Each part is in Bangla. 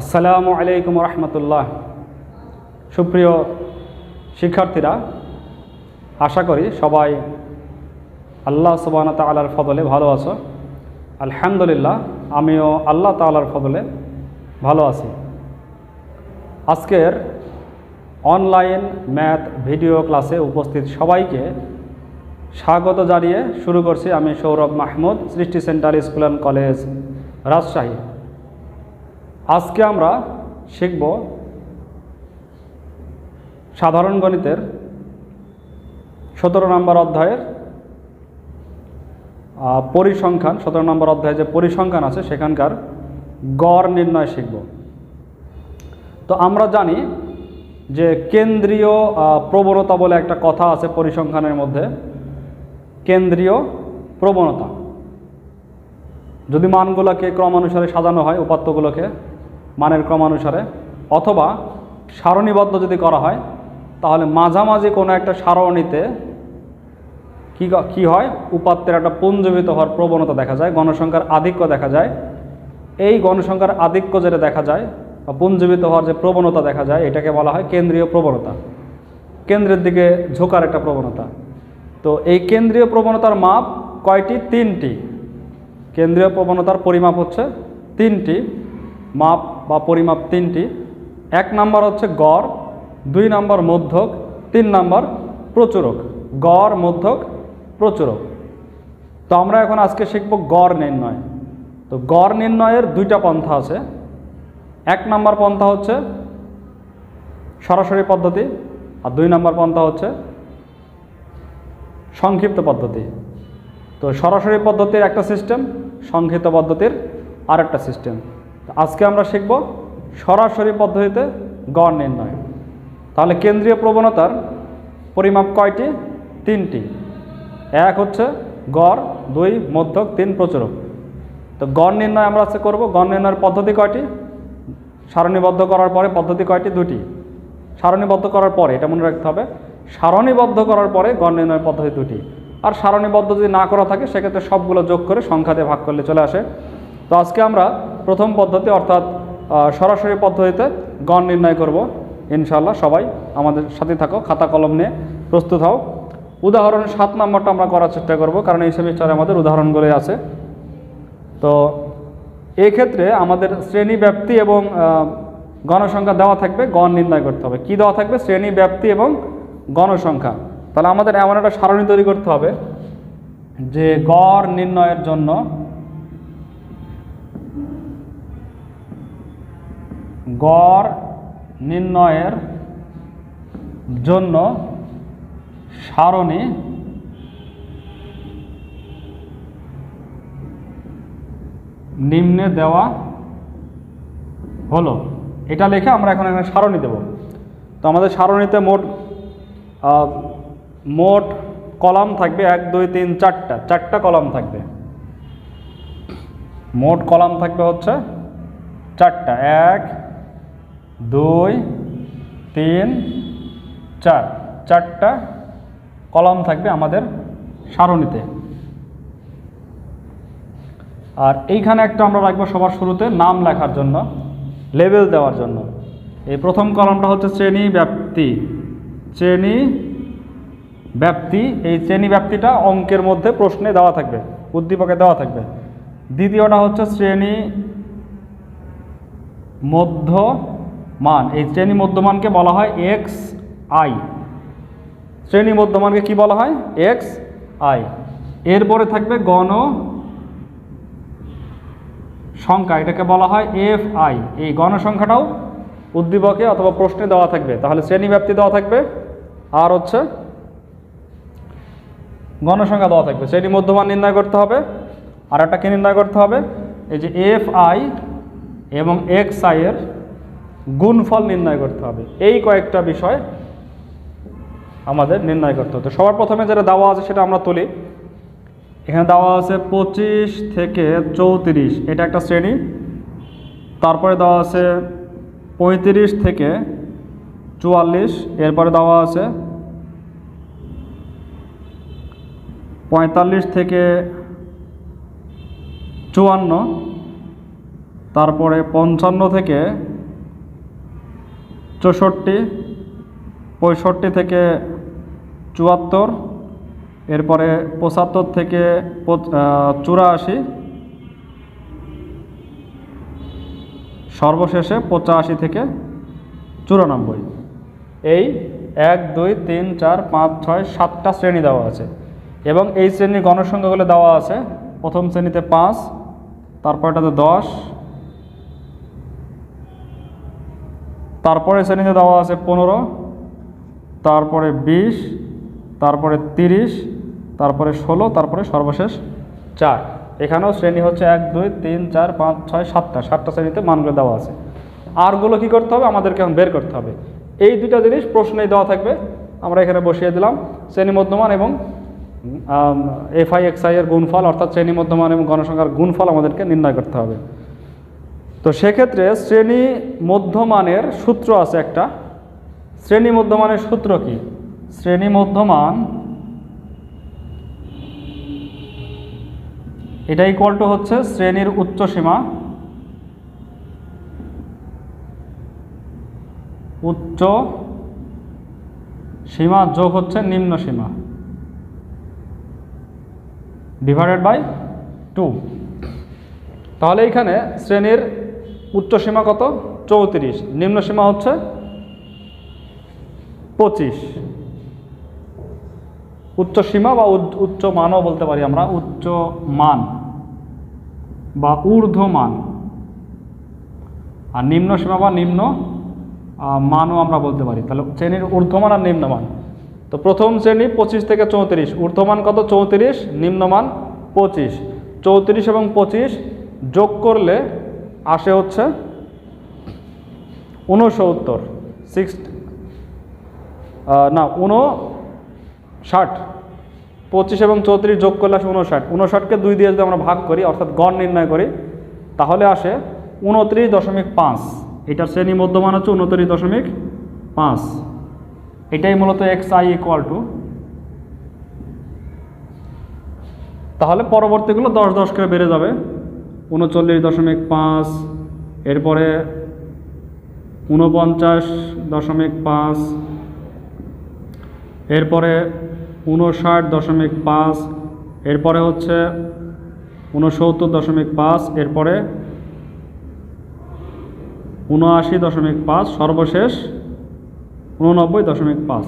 আসসালামু আলাইকুম রহমতুল্লাহ। সুপ্রিয় শিক্ষার্থীরা, আশা করি সবাই আল্লাহ সুবান তালার ফদলে ভালো আছো। আলহামদুলিল্লাহ, আমিও আল্লাহ তালার ফদলে ভালো আছি। আজকের অনলাইন ম্যাথ ভিডিও ক্লাসে উপস্থিত সবাইকে স্বাগত জানিয়ে শুরু করছি আমি Sourav Mahmud, Srishti centre school and college Rajshahi. আজকে আমরা শিখব সাধারণ গণিতের সতেরো নম্বর অধ্যায়ের পরিসংখ্যান, সতেরো নম্বর অধ্যায়ে যে পরিসংখ্যান আছে সেখানকার গড় নির্ণয় শিখব। তো আমরা জানি যে কেন্দ্রীয় প্রবণতা বলে একটা কথা আছে পরিসংখ্যানের মধ্যে। কেন্দ্রীয় প্রবণতা। যদি মানগুলোকে ক্রমানুসারে সাজানো হয়, উপাত্তগুলোকে মানের ক্রমানুসারে, অথবা সারণীবদ্ধ যদি করা হয়, তাহলে মাঝামাঝি কোনো একটা সারণীতে কী কী হয়? উপাত্তের একটা পুঞ্জীবিত হওয়ার প্রবণতা দেখা যায়, গণসংখ্যার আধিক্য দেখা যায়। এই গণসংখ্যার আধিক্য যেটা দেখা যায়, বা পুঞ্জীবিত হওয়ার যে প্রবণতা দেখা যায়, এটাকে বলা হয় কেন্দ্রীয় প্রবণতা। কেন্দ্রের দিকে ঝোঁকার একটা প্রবণতা। তো এই কেন্দ্রীয় প্রবণতার মাপ কয়টি? তিনটি। কেন্দ্রীয় প্রবণতার পরিমাপ হচ্ছে তিনটি। মাপ বা পরিমাপ তিনটি। এক নাম্বার হচ্ছে গড়, দুই নাম্বার মধ্যক, তিন নাম্বার প্রচুরক। গড়, মধ্যক, প্রচুরক। তো আমরা এখন আজকে শিখব গড় নির্ণয়। তো গড় নির্ণয়ের দুইটা পন্থা আছে। এক নাম্বার পন্থা হচ্ছে সরাসরি পদ্ধতি, আর দুই নাম্বার পন্থা হচ্ছে সংক্ষিপ্ত পদ্ধতি। তো সরাসরি পদ্ধতির একটা সিস্টেম সংক্ষিপ্ত পদ্ধতির আরেকটা সিস্টেম আজকে আমরা শিখব সরাসরি পদ্ধতিতে গড় নির্ণয়। তাহলে কেন্দ্রীয় প্রবণতার পরিমাপ কয়টি? তিনটি। এক হচ্ছে গড়, দুই মধ্যক, তিন প্রচুরক। তো গড় নির্ণয় আমরা আজকে করব। গড় নির্ণয়ের পদ্ধতি কয়টি? সারণীবদ্ধ করার পরে পদ্ধতি কয়টি? দুটি। সারণীবদ্ধ করার পরে, এটা মনে রাখতে হবে, সারণীবদ্ধ করার পরে গড় নির্ণয়ের পদ্ধতি দুটি। আর সারণীবদ্ধ যদি না করা থাকে, সেক্ষেত্রে সবগুলো যোগ করে সংখ্যা দিয়ে ভাগ করলে চলে আসে। তো আজকে আমরা প্রথম পদ্ধতি অর্থাৎ সরাসরি পদ্ধতিতে গণ নির্ণয় করব। ইনশাল্লাহ সবাই আমাদের সাথে থাকো, খাতা কলম নিয়ে প্রস্তুত হও। উদাহরণ সাত নম্বরটা আমরা করার চেষ্টা করব, কারণ এই সেমিস্টারে আমাদের উদাহরণগুলোই আছে। তো, এক্ষেত্রে আমাদের শ্রেণি ব্যাপ্তি এবং গণসংখ্যা দেওয়া থাকবে গণ নির্ণয় করতে হবে। কি দেওয়া থাকবে? শ্রেণি ব্যাপ্তি এবং গণসংখ্যা। তাহলে আমাদের এমন একটা সারণী তৈরি করতে হবে যে গড় নির্ণয়ের জন্য গড় নির্ণয়ের জন্য সারণী নিম্নে দেওয়া হলো। এটা লিখে আমরা এখন এখানে সারণী দেব। তো আমাদের সারণীতে মোট মোট কলাম থাকবে এক, দুই, তিন, চারটা। চারটা কলাম থাকবে। মোট কলাম থাকবে হচ্ছে চারটা। এক দুই, তিন, চার। চারটা কলাম থাকবে আমাদের সারণীতে। আর এইখানে একটা আমরা রাখব সবার শুরুতে নাম লেখার জন্য, লেবেল দেওয়ার জন্য। এই প্রথম কলমটা হচ্ছে শ্রেণি ব্যাপ্তি। শ্রেণি ব্যাপ্তি, এই শ্রেণি ব্যাপ্তিটা অঙ্কের মধ্যে প্রশ্নে দেওয়া থাকবে, উদ্দীপকে দেওয়া থাকবে। দ্বিতীয়টা হচ্ছে শ্রেণি মধ্যমান এই শ্রেণি মধ্যমানকে বলা হয় এক্স আই শ্রেণি মধ্যমানকে কি বলা হয়? এক্স আই এরপরে থাকবে গণ সংখ্যা, এটাকে বলা হয় এফ আই এই গণসংখ্যাটাও উদ্দীপকে অথবা প্রশ্নে দেওয়া থাকবে। তাহলে শ্রেণি ব্যাপ্তি দেওয়া থাকবে। আর হচ্ছে গণসংখ্যা দেওয়া থাকবে। শ্রেণি মধ্যমান নির্ণয় করতে হবে। আর একটা কি নির্ণয় করতে হবে? এই যে এফ আই এবং এক্স আই এর গুণফল নির্ণয় করতে হবে। এই কয়েকটা বিষয় আমাদের নির্ণয় করতে হতো সবার প্রথমে যেটা দেওয়া আছে সেটা আমরা তুলি। এখানে দেওয়া আছে পঁচিশ থেকে চৌত্রিশ, এটা একটা শ্রেণি। তারপরে দেওয়া আছে পঁয়ত্রিশ থেকে চুয়াল্লিশ, এরপরে দেওয়া আছে পঁয়তাল্লিশ থেকে চুয়ান্ন, তারপরে পঞ্চান্ন থেকে চৌষট্টি, পঁয়ষট্টি থেকে চুয়াত্তর, এরপরে পঁচাত্তর থেকে চুরাশি, সর্বশেষে পঁচাশি থেকে চুরানব্বই। এই এক, দুই, তিন, চার, পাঁচ, ছয়, সাতটা শ্রেণি দেওয়া আছে। এবং এই শ্রেণির গণসংখ্যাগুলো দেওয়া আছে। প্রথম শ্রেণীতে পাঁচ, তারপরটাতে দশ তারপরে শ্রেণীতে দেওয়া আছে পনেরো, তারপরে বিশ, তারপরে তিরিশ, তারপরে ষোলো, তারপরে সর্বশেষ চার। এখানেও শ্রেণি হচ্ছে এক, দুই, তিন, চার, পাঁচ, ছয়, সাতটা। সাতটা শ্রেণীতে মানগুলো দেওয়া আছে। আরগুলো কি করতে হবে? আমাদেরকে এখন বের করতে হবে। এই দুইটা জিনিস প্রশ্নেই দেওয়া থাকবে। আমরা এখানে বসিয়ে দিলাম। শ্রেণি মধ্যমান এবং এফআই, এক্সআই এর গুণফল, অর্থাৎ শ্রেণি মধ্যমান এবং গণসংখ্যার গুণফল আমাদেরকে নির্ণয় করতে হবে। তো সেক্ষেত্রে শ্রেণি মধ্যমানের সূত্র আছে একটা। শ্রেণি মধ্যমানের সূত্র কি? শ্রেণি মধ্যমান এটা ইকুয়াল টু হচ্ছে শ্রেণির উচ্চ সীমা। উচ্চ সীমা যোগ হচ্ছে নিম্ন সীমা। ডিভাইডেড বাই টু তাহলে এইখানে শ্রেণির উচ্চ সীমা কত? চৌত্রিশ। নিম্ন সীমা হচ্ছে পঁচিশ। উচ্চ সীমা বা উচ্চ মানও বলতে পারি আমরা। উচ্চ মান বা ঊর্ধ্বমান। আর নিম্ন সীমা বা নিম্ন মানও আমরা বলতে পারি। তাহলে শ্রেণির ঊর্ধ্বমান আর নিম্নমান। তো প্রথম শ্রেণি পঁচিশ থেকে চৌত্রিশ। ঊর্ধ্বমান কত? চৌত্রিশ, নিম্নমান পঁচিশ। চৌত্রিশ এবং পঁচিশ যোগ করলে আসে হচ্ছে ঊনসত্তর সিক্স না ষাট, পঁচিশ এবং চৌত্রিশ যোগ করলে আসে উনষাট উনষাটকে দুই দিয়ে যদি আমরা ভাগ করি, অর্থাৎ গড় নির্ণয় করি, তাহলে আসে উনত্রিশ দশমিক পাঁচ। এটার শ্রেণি মধ্যমান হচ্ছে উনত্রিশ দশমিক পাঁচ। এটাই মূলত এক্স আই ইকুয়াল টু তাহলে পরবর্তীগুলো দশ দশ করে বেড়ে যাবে। উনচল্লিশ দশমিক পাঁচ, এরপরে ঊনপঞ্চাশ দশমিক পাঁচ, এরপরে উনষাট দশমিক পাঁচ, এরপরে হচ্ছে উনসত্তর দশমিক পাঁচ, এরপরে উনআশি দশমিক পাঁচ, সর্বশেষ উননব্বই দশমিক পাঁচ।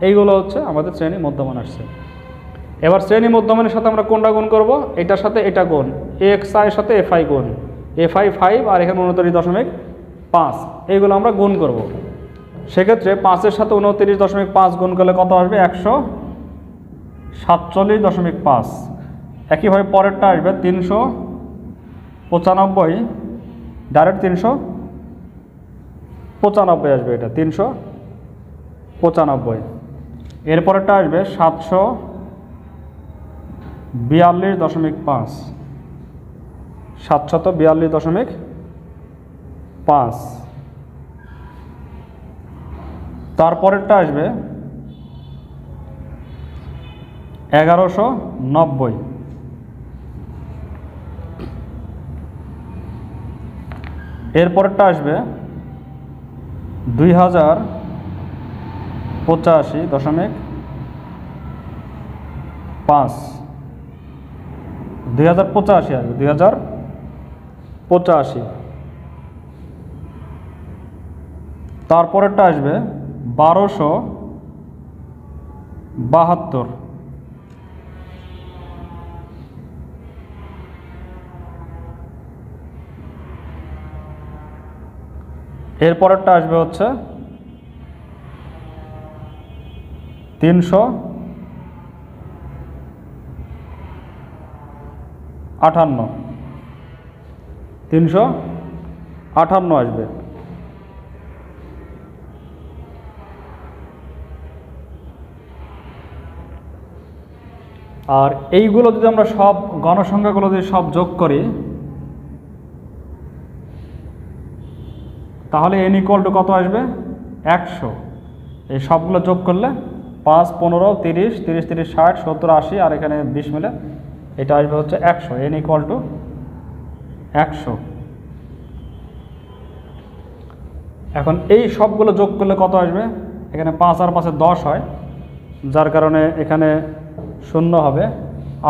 এইগুলো হচ্ছে আমাদের শ্রেণি মধ্যমান আসছে। এবার শ্রেণি মধ্যমানের সাথে আমরা কোনটা গুণ করব? এটার সাথে এটা গুণ। এক্স আইয়ের সাথে এফ আই গুণ। এফ আই ফাইভ আর এখানে উনত্রিশ দশমিক পাঁচ। এইগুলো আমরা গুণ করব। সেক্ষেত্রে পাঁচের সাথে উনত্রিশ দশমিক পাঁচ গুণ করলে কত আসবে? একশো সাতচল্লিশ দশমিক পাঁচ। একইভাবে পরেরটা আসবে তিনশো পঁচানব্বই। ডাইরেক্ট তিনশো পঁচানব্বই আসবে এটা, তিনশো পঁচানব্বই। এরপরেরটা আসবে সাতশো বিয়াল্লিশ দশমিক পাঁচ। সাতশত বিয়াল্লিশ দশমিক পাঁচ। তারপরেরটা আসবে এগারোশো নব্বই। এরপরেরটা আসবে দুই হাজার পঁচাশি দশমিক পাঁচ। দুই হাজার পঁচাশি আসবে দুই হাজার পঁচাশি। তারপরেরটা আসবে বারোশো বাহাত্তর। এরপরেরটা আসবে হচ্ছে তিনশো আটান্ন তিনশো আটান্ন আসবে। আর এইগুলো যদি আমরা সব গণসংখ্যাগুলো যদি সব যোগ করি, তাহলে এন ইকুয়াল টু কত আসবে? একশো। এই সবগুলো যোগ করলে পাঁচ, পনেরো, তিরিশ তিরিশ তিরিশ, ষাট, সত্তর, আশি, আর এখানে বিশ মিলে এটা আসবে হচ্ছে একশো এন ইকুয়াল টু একশো। এখন এই সবগুলো যোগ করলে কত আসবে? এখানে পাঁচ আর পাঁচে দশ হয়, যার কারণে এখানে শূন্য হবে।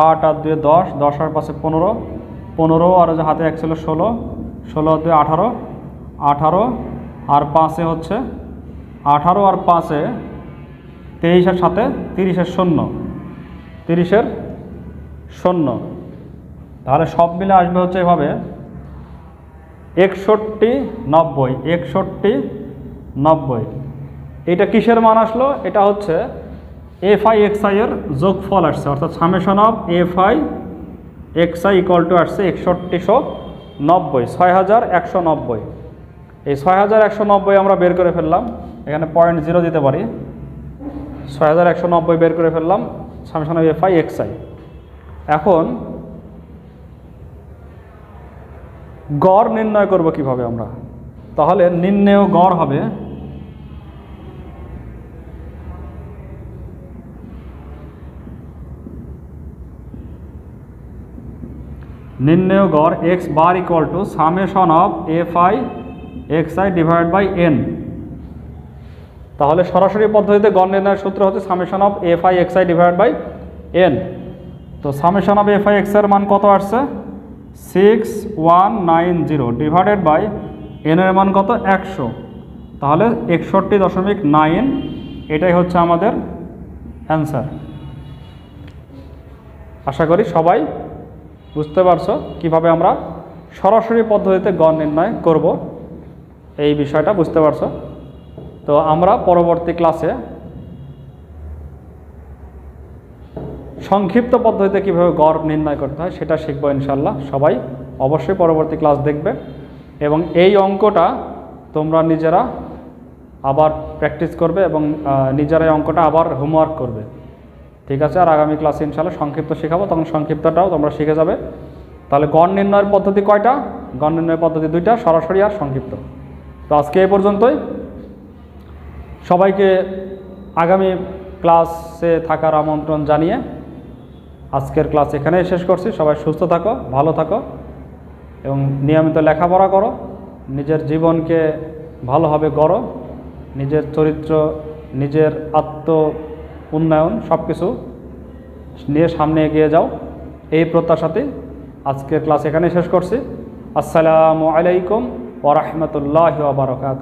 আট আর দুয়ে দশ দশ আর পাঁচে পনেরো। পনেরো, আর হাতে এক ছিল ষোলো ষোলো আর দুয়ে আঠারো আঠারো আর পাঁচে হচ্ছে আঠারো আর পাঁচে তেইশের সাথে তিরিশের শূন্য। তিরিশের শূন্য। তাহলে সব মিলে আসবে হচ্ছে এভাবে। একষট্টি, নব্বই একষট্টি, নব্বই। এটা কিসের মান আসলো? এটা হচ্ছে এফ আই এক্স আই এর যোগফল আসছে। অর্থাৎ summation of F I X I two আসছে একষট্টিশো নব্বই ছয় হাজার একশো নব্বই। এই ছয় হাজার একশো নব্বই আমরা বের করে ফেললাম। এখানে পয়েন্ট জিরো দিতে পারি। ছয় হাজার একশো নব্বই বের করে ফেললাম summation of F I X I এখন গড় নির্ণয় করব কীভাবে আমরা? তাহলে নির্ণেয় গড় হবে নির্ণেয় গড় X bar equal to summation of F I X I divide by N তাহলে সরাসরি পদ্ধতিতে গড় নির্ণয়ের সূত্র হচ্ছে summation of F I X I divide by N তো সামেশন অফ এফ আই এক্সের মান কত আসছে? Six one nine zero divided by N এর মান কত? একশো। তাহলে একষট্টি দশমিক নাইন এটাই হচ্ছে আমাদের অ্যান্সার আশা করি সবাই বুঝতে পারছ কীভাবে আমরা সরাসরি পদ্ধতিতে গড় নির্ণয় করব। এই বিষয়টা বুঝতে পারছ। তো আমরা পরবর্তী ক্লাসে সংক্ষিপ্ত পদ্ধতিতে কীভাবে গড় নির্ণয় করতে হয় সেটা শিখব ইনশাল্লাহ সবাই অবশ্যই পরবর্তী ক্লাস দেখবে এবং এই অঙ্কটা তোমরা নিজেরা আবার প্র্যাকটিস করবে এবং নিজেরা এই অঙ্কটা আবার হোমওয়ার্ক করবে। ঠিক আছে? আর আগামী ক্লাসে ইনশাল্লাহ সংক্ষিপ্ত শেখাবো, তখন সংক্ষিপ্তটাও তোমরা শিখে যাবে। তাহলে গড় নির্ণয়ের পদ্ধতি কয়টা? গণ নির্ণয়ের পদ্ধতি দুইটা, সরাসরি আর সংক্ষিপ্ত। তো আজকে এ পর্যন্তই। সবাইকে আগামী ক্লাসে থাকার আমন্ত্রণ জানিয়ে আজকের ক্লাস এখানেই শেষ করছি। সবাই সুস্থ থাকো, ভালো থাকো এবং নিয়মিত লেখাপড়া করো। নিজের জীবনকে ভালোভাবে গড়ো। নিজের চরিত্র, নিজের আত্ম উন্নয়ন সব কিছু নিয়ে সামনে এগিয়ে যাও। এই প্রত্যাশাতে আজকের ক্লাস এখানেই শেষ করছি। আসসালামু আলাইকুম ওরহমতুল্লাহ বারকাত